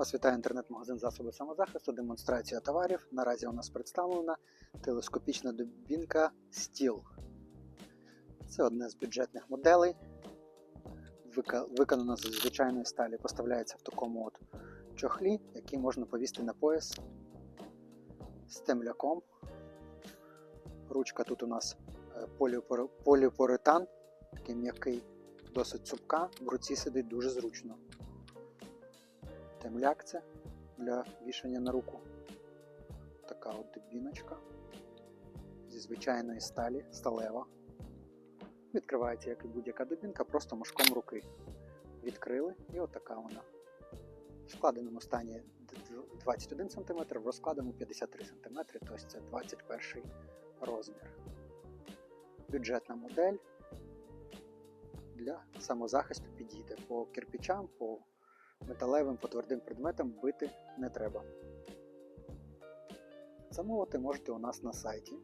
Вас вітає інтернет-магазин засоби самозахисту, демонстрація товарів. Наразі у нас представлена телескопічна дубінка Steel. Це одне з бюджетних моделей. Виконана з звичайної сталі, поставляється в такому от чохлі, який можна повісти на пояс з темляком. Ручка тут у нас е, поліопор- такий м'який, досить цупка, в руці сидить дуже зручно. Темляк це для вішання на руку. Така от дубіночка зі звичайної сталі, сталева. Відкривається, як і будь-яка дубінка, просто мушком руки. Відкрили і отака вона. В складеному стані 21 см, в розкладеному 53 см, тобто це 21 розмір. Бюджетна модель для самозахисту підійде по кирпичам, по металевим по твердим предметам бити не треба. Замовити можете у нас на сайті